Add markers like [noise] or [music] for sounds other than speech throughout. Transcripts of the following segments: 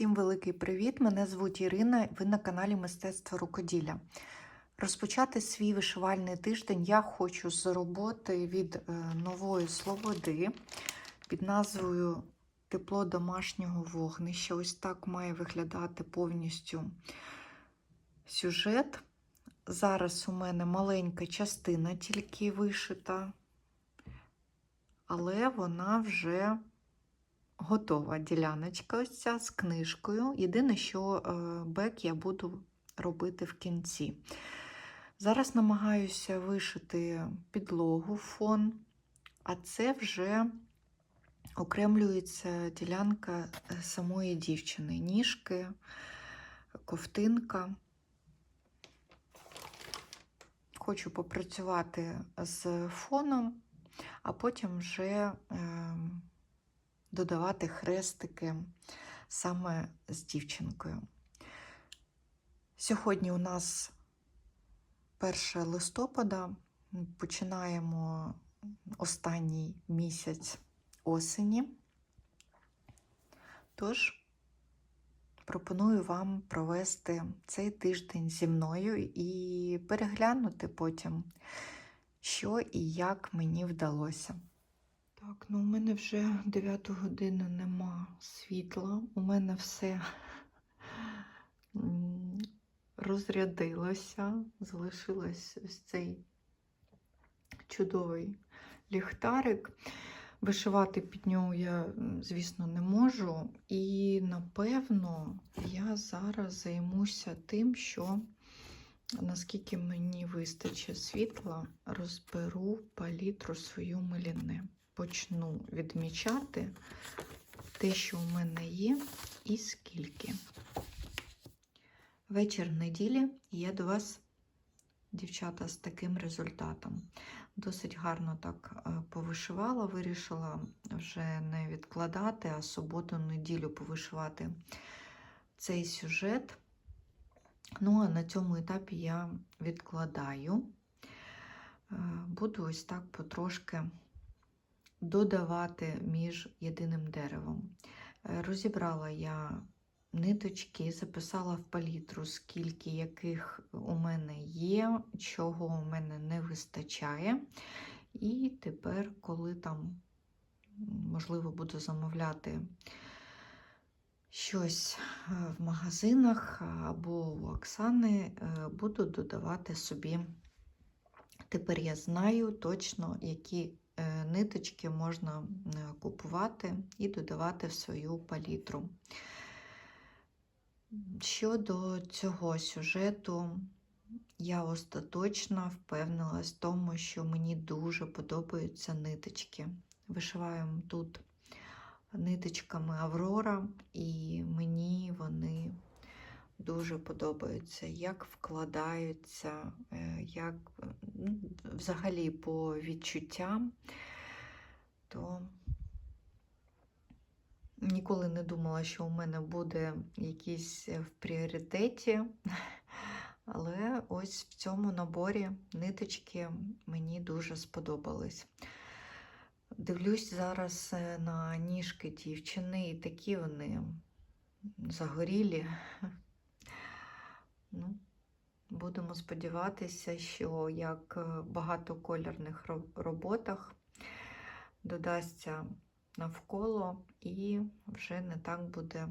Всім великий привіт! Мене звуть Ірина. Ви на каналі Мистецтво рукоділля. Розпочати свій вишивальний тиждень я хочу з роботи від е, нової Слободи під назвою Тепло домашнього вогнища. Ось так має виглядати повністю сюжет. Зараз у мене маленька частина тільки вишита, але вона вже готова діляночка ось ця з книжкою. Єдине, що е, бек я буду робити в кінці. Зараз намагаюся вишити підлогу фон, а це вже окремлюється ділянка е, самої дівчини. Ніжки, ковтинка. Хочу попрацювати з фоном, а потім вже. Додавати хрестики саме з дівчинкою. Сьогодні у нас 1 листопада, починаємо останній місяць осені. Тож, пропоную вам провести цей тиждень зі мною і переглянути потім, що і як мені вдалося. Так, ну у мене вже 9 година нема світла. У мене все розрядилося, залишилось ось цей чудовий ліхтарик. Вишивати під нього я, звісно, не можу. І, напевно, я зараз займуся тим, що наскільки мені вистачить світла, розберу палітру свою миліне почну відмічати те, що у мене є, і скільки. Вечір неділі я до вас, дівчата, з таким результатом. Досить гарно так е, повишивала, вирішила вже не відкладати, а суботу-неділю повишивати цей сюжет. Ну, а на цьому етапі я відкладаю. Е, буду ось так потрошки додавати між єдиним деревом. Е, розібрала я ниточки, записала в палітру, скільки яких у мене є, чого у мене не вистачає. І тепер, коли там, можливо, буду замовляти щось е, в магазинах або у Оксани, е, буду додавати собі. Тепер я знаю точно, які ниточки можна е, купувати і додавати в свою палітру. Щодо цього сюжету, я остаточно впевнилась в тому, що мені дуже подобаються ниточки. Вишиваємо тут ниточками Аврора, і мені вони дуже подобаються, як вкладаються, е, як взагалі по відчуттям, то ніколи не думала, що у мене буде якийсь в пріоритеті. [laughs] Але ось в цьому наборі ниточки мені дуже сподобались. Дивлюсь зараз е, на ніжки дівчини, і такі вони загорілі. [laughs] Ну, Будемо сподіватися, що як в багатокольорних роботах додасться навколо і вже не так буде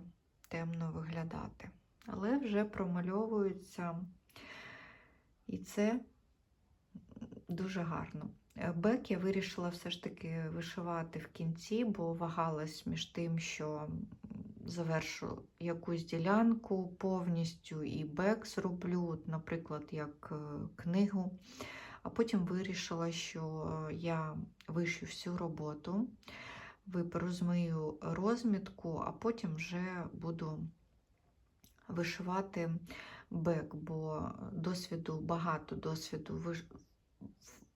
темно виглядати. Але вже промальовується, і це дуже гарно. Бек я вирішила все ж таки вишивати в кінці, бо вагалась між тим, що завершу якусь ділянку повністю і бек зроблю, наприклад, як е, книгу. А потім вирішила, що е, я вишью всю роботу, розмию розмітку, а потім вже буду вишивати бек, бо досвіду багато досвіду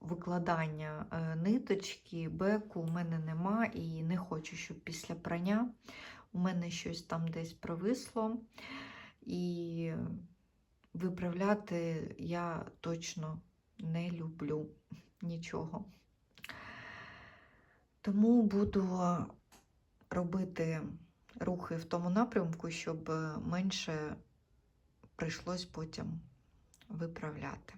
викладання е, ниточки, беку у мене нема, і не хочу, щоб після прання у мене щось там десь провисло, і виправляти я точно не люблю нічого. Тому буду робити рухи в тому напрямку, щоб менше прийшлось потім виправляти.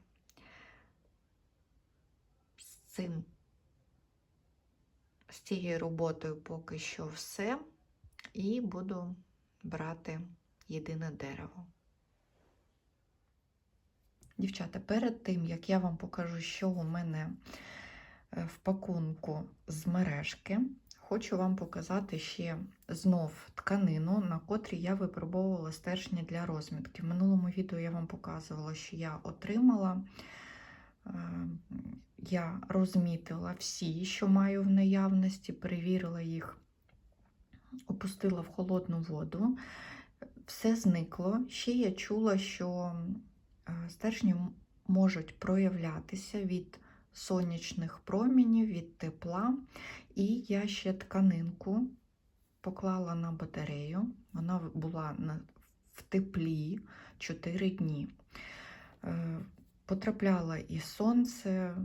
З цим, з цією роботою поки що все. І буду брати єдине дерево. Дівчата, перед тим, як я вам покажу, що у мене е, в пакунку з мережки, хочу вам показати ще знов тканину, на котрій я випробовувала стержні для розмітки. В минулому відео я вам показувала, що я отримала. Е, Я розмітила всі, що маю в наявності, перевірила їх, опустила в холодну воду, все зникло. Ще я чула, що е, стержні можуть проявлятися від сонячних промінів, від тепла. І я ще тканинку поклала на батарею. Вона була в теплі 4 дні. Е, Потрапляла і сонце,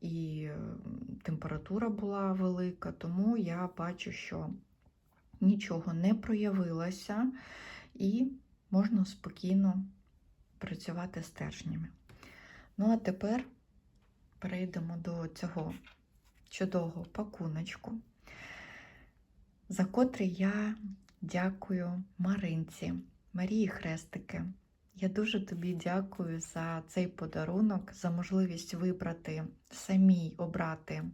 і е, температура була велика, тому я бачу, що нічого не проявилося, і можна спокійно працювати з стержнями. Ну, а тепер перейдемо до цього чудового пакуночку, за котрий я дякую Маринці, Марії Хрестики. Я дуже тобі дякую за цей подарунок, за можливість вибрати самій обрати,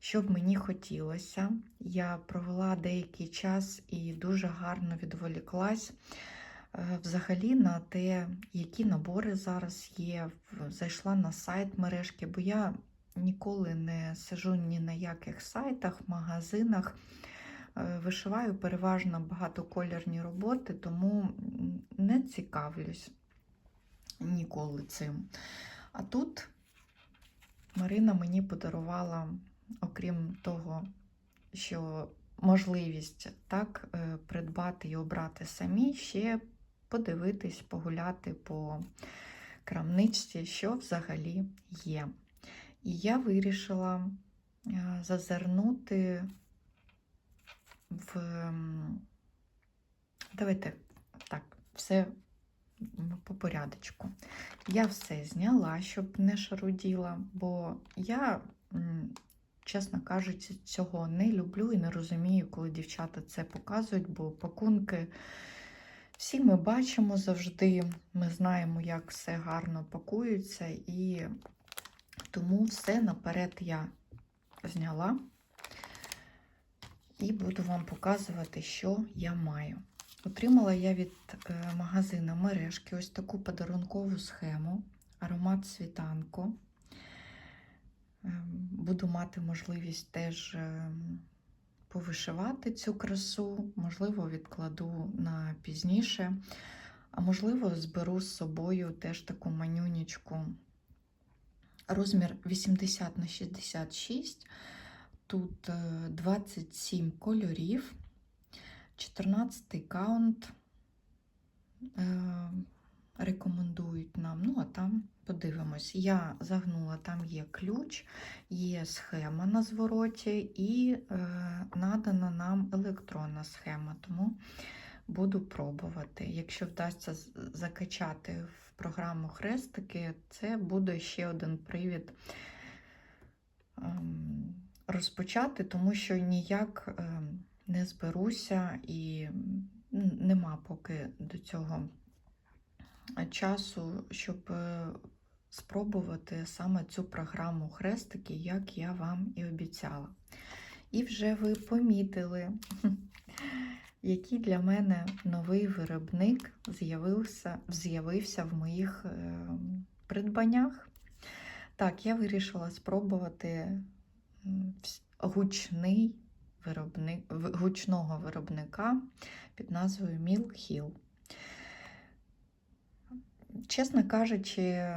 що б мені хотілося. Я провела деякий час і дуже гарно відволіклась е, взагалі на те, які набори зараз є. Зайшла на сайт мережки, бо я ніколи не сижу ні на яких сайтах, магазинах. Е, Вишиваю переважно багатокольорні роботи, тому не цікавлюсь ніколи цим. А тут Марина мені подарувала, окрім того, що можливість так е, придбати і обрати самі, ще подивитись, погуляти по крамничці, що взагалі є. І я вирішила е, зазирнути в. Давайте так, все по порядочку. Я все зняла, щоб не шаруділа, бо я, чесно кажучи, цього не люблю і не розумію, коли дівчата це показують, бо пакунки всі ми бачимо завжди, ми знаємо, як все гарно пакується, і тому все наперед я зняла і буду вам показувати, що я маю. Отримала я від е, магазину мережки ось таку подарункову схему, аромат світанку. Ем, Буду мати можливість теж ем, повишивати цю красу, можливо, відкладу на пізніше, а можливо, зберу з собою теж таку манюнічку. Розмір 80 на 66. Тут е, 27 кольорів, 14 каунт е, рекомендують нам. Ну, а там подивимось. Я загнула, там є ключ, є схема на звороті і е, надана нам електронна схема, тому буду пробувати. Якщо вдасться закачати в програму хрестики, це буде ще один привід. ем, розпочати, тому що ніяк е, не зберуся і нема поки до цього часу, щоб е, спробувати саме цю програму хрестики, як я вам і обіцяла. І вже ви помітили, [laughs] який для мене новий виробник з'явився, з'явився в моїх е, придбаннях. Так, я вирішила спробувати гучний виробник, гучного виробника під назвою Mill Hill. Чесно кажучи,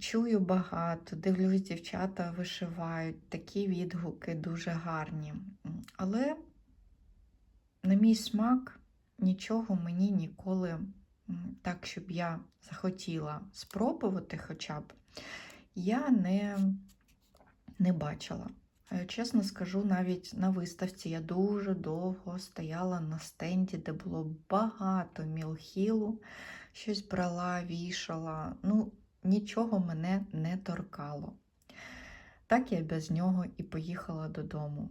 чую багато, дивлюсь, дівчата вишивають, такі відгуки дуже гарні. Але, на мій смак, нічого мені ніколи так, щоб я захотіла спробувати хоча б, я не, не бачила. Е, Чесно скажу, навіть на виставці я дуже довго стояла на стенді, де було багато мілхілу, щось брала, вішала. Ну, нічого мене не торкало. Так я без нього і поїхала додому.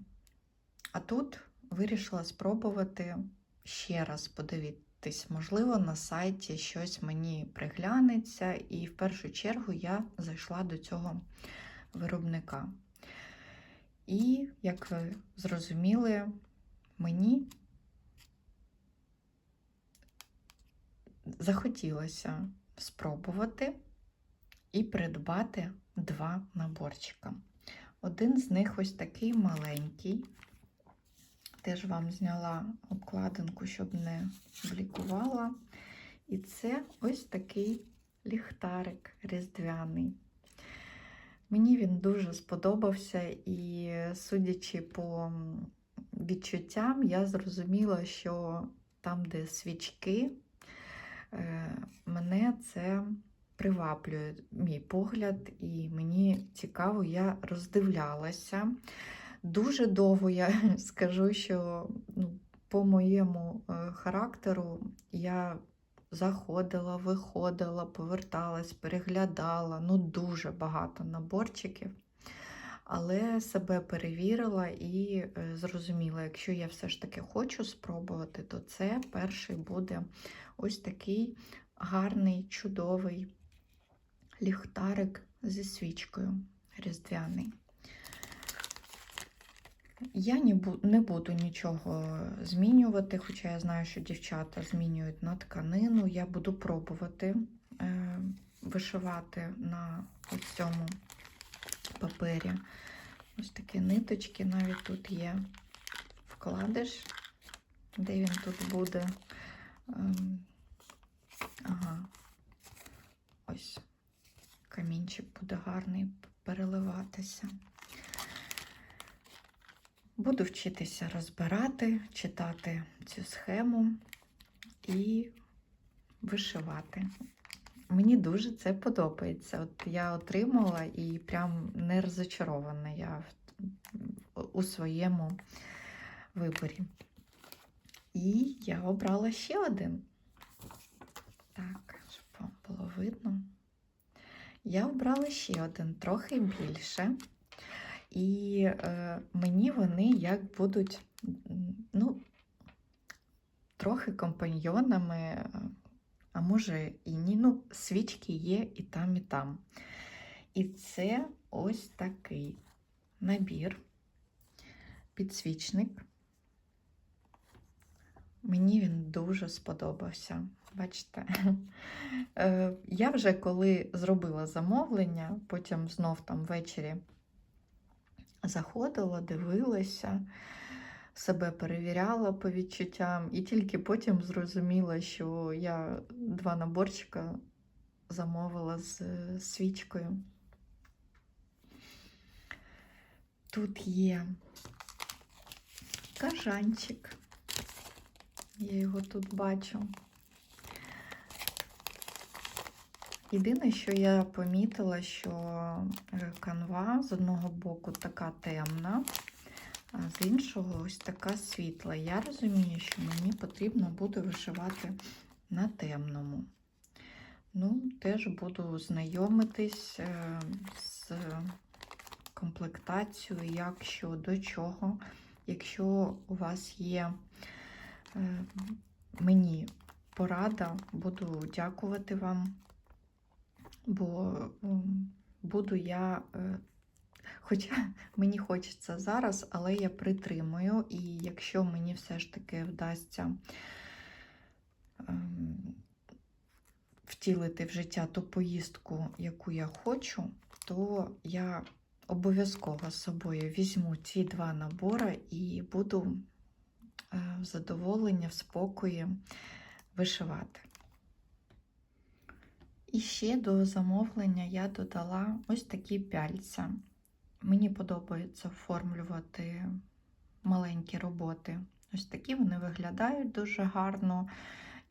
А тут вирішила спробувати ще раз подивитись, можливо, на сайті щось мені приглянеться, і в першу чергу я зайшла до цього виробника. І, як ви зрозуміли, мені захотілося спробувати і придбати два наборчика. Один з них ось такий маленький. Теж вам зняла обкладинку, щоб не блікувала. І це ось такий ліхтарик різдвяний. Мені він дуже сподобався, і судячи по відчуттям, я зрозуміла, що там, де свічки, мене це приваблює мій погляд, і мені цікаво, я роздивлялася. Дуже довго я [laughs] скажу, що ну, по моєму е, характеру я заходила, виходила, поверталась, переглядала, ну дуже багато наборчиків. Але себе перевірила і е, зрозуміла, якщо я все ж таки хочу спробувати, то це перший буде ось такий гарний, чудовий ліхтарик зі свічкою різдвяний. Я не, буду нічого змінювати, хоча я знаю, що дівчата змінюють на тканину. Я буду пробувати е, вишивати на ось цьому папері. Ось такі ниточки, навіть тут є вкладиш, де він тут буде. Ем, ага, ось камінчик буде гарний переливатися. Буду вчитися розбирати, читати цю схему і вишивати. Мені дуже це подобається. От я отримала і прям не розочарована я у своєму виборі. І я обрала ще один. Так, щоб вам було видно. Я обрала ще один, трохи більше. І е, мені вони як будуть, ну, трохи компаньйонами, а може і ні. Ну, свічки є і там, і там. І це ось такий набір, підсвічник. Мені він дуже сподобався. Бачите, [laughs] Е, я вже коли зробила замовлення, потім знов там ввечері заходила, дивилася, себе перевіряла по відчуттям, і тільки потім зрозуміла, що я два наборчика замовила з е, свічкою. Тут є кажанчик. Я його тут бачу. Єдине, що я помітила, що е, канва з одного боку така темна, а з іншого ось така світла. Я розумію, що мені потрібно буде вишивати на темному. Ну, теж буду знайомитись е, з комплектацією, як що до чого. Якщо у вас є е, мені порада, буду дякувати вам бо буду я, е, хоча мені хочеться зараз, але я притримую, і якщо мені все ж таки вдасться ем, втілити в життя ту поїздку, яку я хочу, то я обов'язково з собою візьму ці два набори і буду е, в задоволення, в спокої вишивати. І ще до замовлення я додала ось такі пяльця. Мені подобається оформлювати маленькі роботи. Ось такі вони виглядають дуже гарно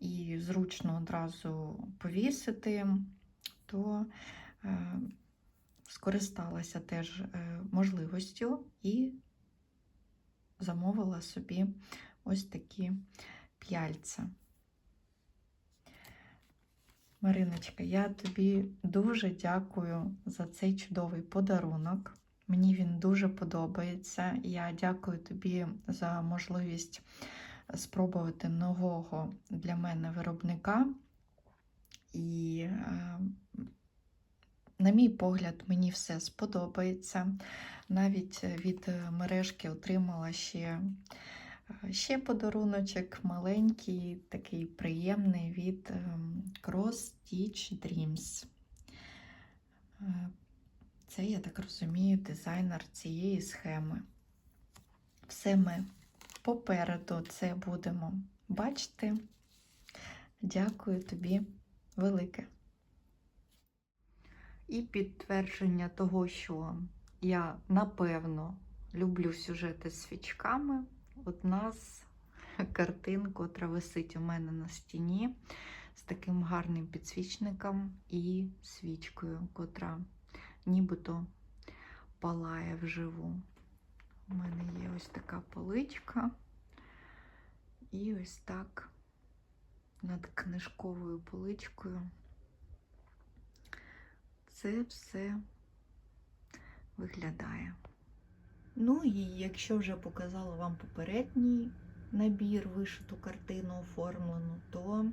і зручно одразу повісити, то е, скористалася теж е, можливістю і замовила собі ось такі п'яльця. Мариночка, я тобі дуже дякую за цей чудовий подарунок. Мені він дуже подобається. Я дякую тобі за можливість спробувати нового для мене виробника. І, е, на мій погляд, мені все сподобається. Навіть від мережки отримала ще, е, ще подаруночок маленький, такий приємний від ем, Cross Stitch Dreams. Це, я так розумію, дизайнер цієї схеми. Все ми попереду це будемо бачити. Дякую тобі велике. І підтвердження того, що я напевно люблю сюжети з свічками. Одна з картин, котра висить у мене на стіні з таким гарним підсвічником і свічкою, котра нібито палає вживу. У мене є ось така поличка. І ось так над книжковою поличкою. Це все виглядає. Ну і якщо вже показала вам попередній набір, вишиту картину оформлену, то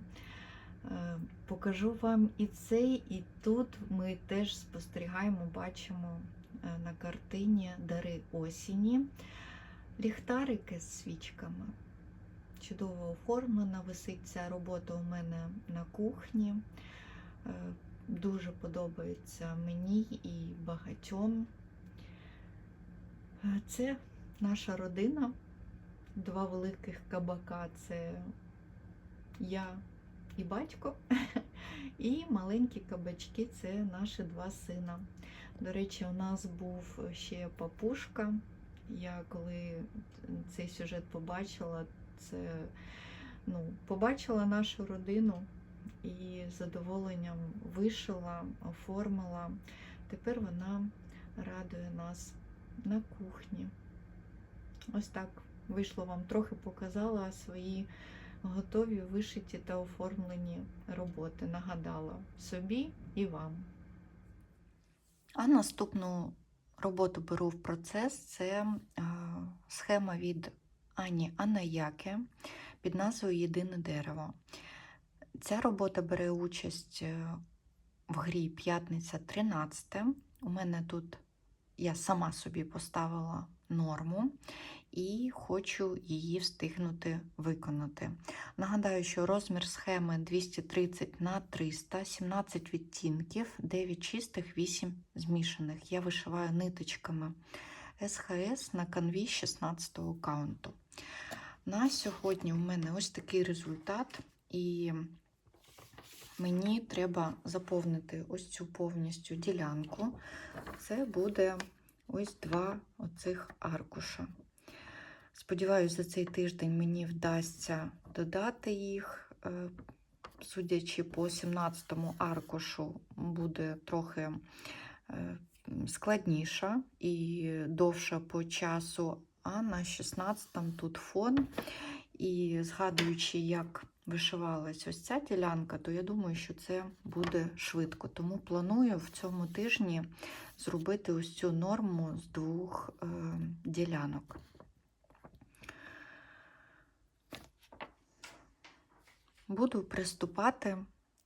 покажу вам і цей, і тут ми теж спостерігаємо, бачимо е, на картині Дари осені. Ліхтарики з свічками. Чудово оформлена, висить ця робота у мене на кухні. Е, Дуже подобається мені і багатьом. Е, Це наша родина, два великих кабака це я і батько, [laughs] і маленькі кабачки це наші два сина. До речі, у нас був ще папушка. Я коли цей сюжет побачила, це ну, побачила нашу родину і з задоволенням вишила, оформила. Тепер вона радує нас на кухні. Ось так вийшло вам трохи показала свої готові вишиті та оформлені роботи. Нагадала собі і вам. А наступну роботу беру в процес це е, схема від Ані Анаяке під назвою Єдине дерево. Ця робота бере участь е, в грі П'ятниця 13. У мене тут я сама собі поставила норму і хочу її встигнути виконати. Нагадаю, що розмір схеми 230 на 300, 17 відтінків, 9 чистих, 8 змішаних. Я вишиваю ниточками СХС на канві 16 каунту. На сьогодні у мене ось такий результат, і мені треба заповнити ось цю повністю ділянку. Це буде ось два оцих аркуша. Сподіваюся, за цей тиждень мені вдасться додати їх. Е, Судячи по 17-му аркушу, буде трохи е, складніша і довша по часу, а на 16-м тут фон. І згадуючи, як вишивалась ось ця ділянка, то я думаю, що це буде швидко. Тому планую в цьому тижні зробити ось цю норму з двох е, ділянок. Буду приступати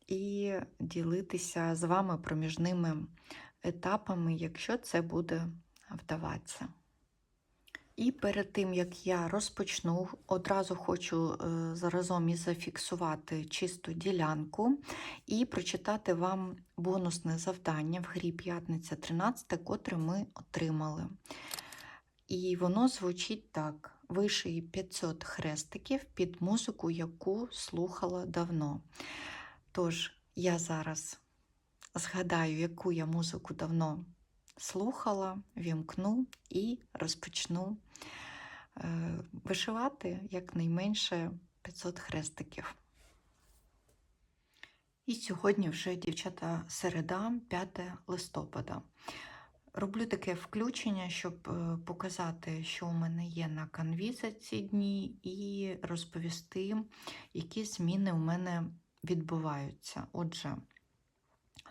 і ділитися з вами проміжними етапами, якщо це буде вдаватися. І перед тим, як я розпочну, одразу хочу е, заразом і зафіксувати чисту ділянку і прочитати вам бонусне завдання в грі П'ятниця 13, котре ми отримали. І воно звучить так: вишиї 500 хрестиків під музику, яку слухала давно. Тож, я зараз згадаю, яку я музику давно слухала, вімкну і розпочну е, вишивати якнайменше 500 хрестиків. І сьогодні вже, дівчата, середа, 5 листопада. Роблю таке включення, щоб е, показати, що у мене є на канві за ці дні, і розповісти, які зміни у мене відбуваються. Отже,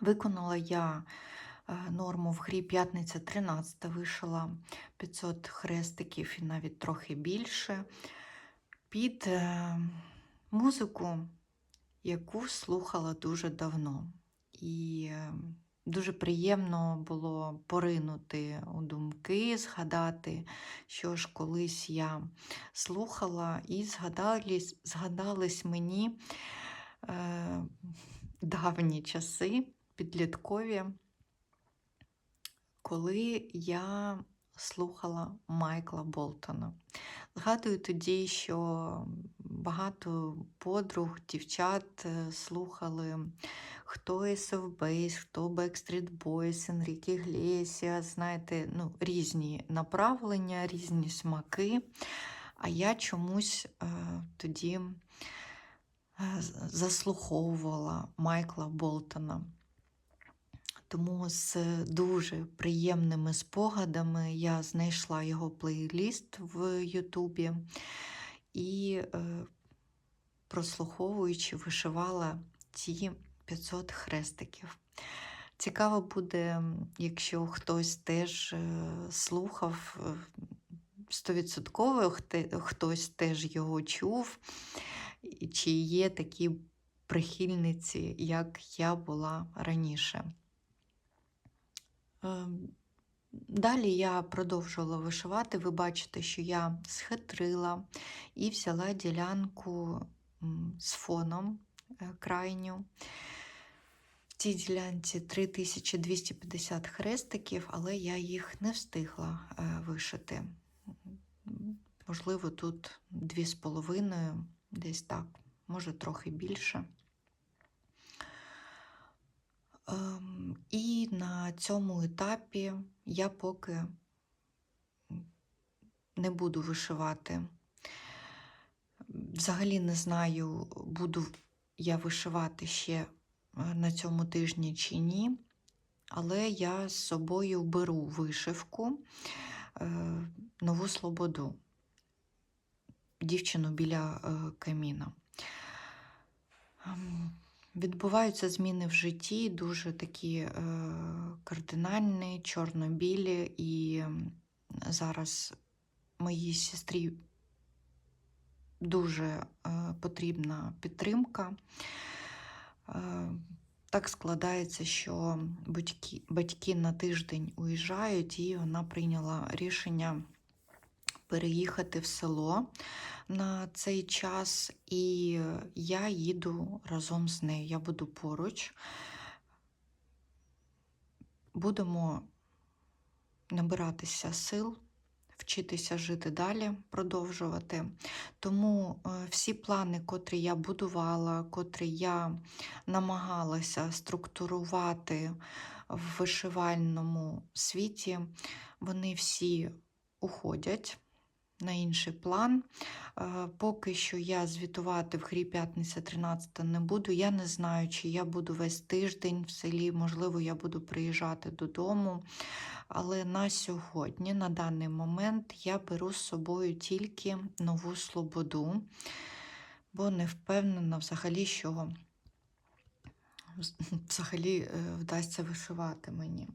виконала я норму в грі п'ятниця 13 вишила 500 хрестиків і навіть трохи більше. Під е, музику, яку слухала дуже давно. І е, дуже приємно було поринути у думки, згадати, що ж колись я слухала, і згадались, згадались мені е, давні часи підліткові, коли я слухала Майкла Болтона. Згадую тоді, що багато подруг, дівчат е, слухали хто Base, хто Backstreet Boys, Enrique Iglesias, знаєте, ну, різні направлення, різні смаки. А я чомусь е, тоді е, заслуховувала Майкла Болтона. Тому з дуже приємними спогадами я знайшла його плейліст в Ютубі і, е, прослуховуючи, вишивала ці 500 хрестиків. Цікаво буде, якщо хтось теж е, слухав е, стовідсотково, хтось теж його чув, чи є такі прихильниці, як я була раніше. Ем, Далі я продовжувала вишивати. Ви бачите, що я схитрила і взяла ділянку з фоном е, крайню. В цій ділянці 3250 хрестиків, але я їх не встигла е, вишити. Можливо, тут 2,5, десь так, може трохи більше. І на цьому етапі я поки не буду вишивати. Взагалі не знаю, буду я вишивати ще е, на цьому тижні чи ні, але я з собою беру вишивку, е, нову слободу, дівчину біля е, каміна. Відбуваються зміни в житті, дуже такі е, кардинальні, чорно-білі, і зараз моїй сестрі дуже е, потрібна підтримка. Е, так складається, що батьки, батьки на тиждень уїжджають, і вона прийняла рішення переїхати в село на цей час, і я їду разом з нею. Я буду поруч. Будемо набиратися сил, вчитися жити далі, продовжувати. Тому е, всі плани, котрі я будувала, котрі я намагалася структурувати в вишивальному світі, вони всі уходять на інший план. Е, поки що я звітувати в грі п'ятниця 13 не буду. Я не знаю, чи я буду весь тиждень в селі, можливо, я буду приїжджати додому. Але на сьогодні, на даний момент, я беру з собою тільки нову слободу, бо не впевнена взагалі, що взагалі е, вдасться вишивати мені.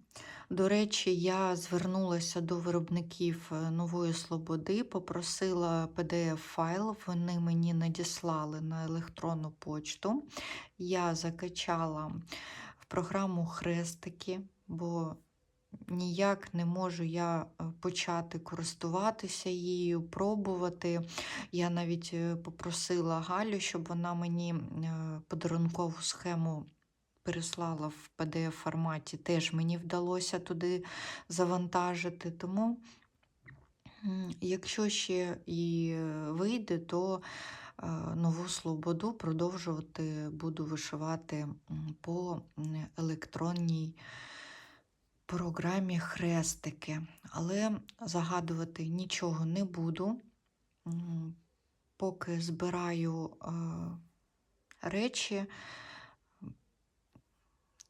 До речі, я звернулася до виробників е, нової Слободи, попросила PDF-файл, вони мені надіслали на електронну почту. Я закачала в програму хрестики, бо ніяк не можу я е, почати користуватися її, пробувати. Я навіть попросила Галю, щоб вона мені подарункову схему переслала в pdf форматі, теж мені вдалося туди завантажити. Тому, якщо ще і вийде, то е, нову Слободу продовжувати буду вишивати по електронній програмі хрестики. Але загадувати нічого не буду, поки збираю е, речі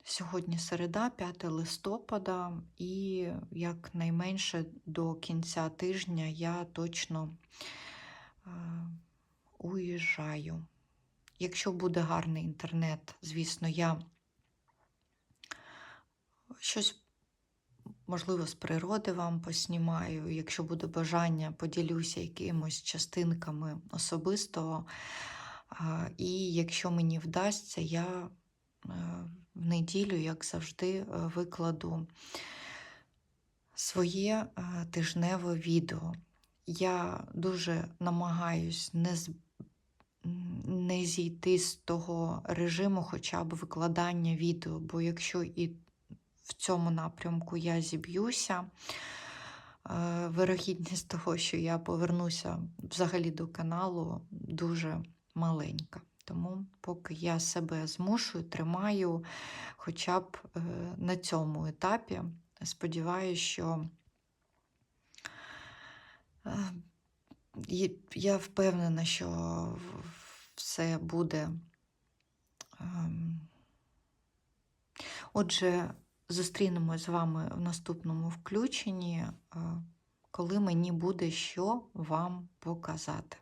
Сьогодні середа, 5 листопада, і якнайменше до кінця тижня я точно е, уїжджаю. Якщо буде гарний інтернет, звісно, я щось, можливо, з природи вам поснімаю. Якщо буде бажання, поділюся якимось частинками особистого. А, І якщо мені вдасться, я е, в неділю, як завжди, е, викладу своє е, тижневе відео. Я дуже намагаюсь не, з... не зійти з того режиму хоча б викладання відео, бо якщо і в цьому напрямку я зіб'юся, е, вирогідність того, що я повернуся взагалі до каналу, дуже маленька. Тому поки я себе змушую, тримаю хоча б е, на цьому етапі. Сподіваюся, що е, я впевнена, що все буде. ем, Отже, зустрінемось з вами в наступному включенні, е, коли мені буде що вам показати.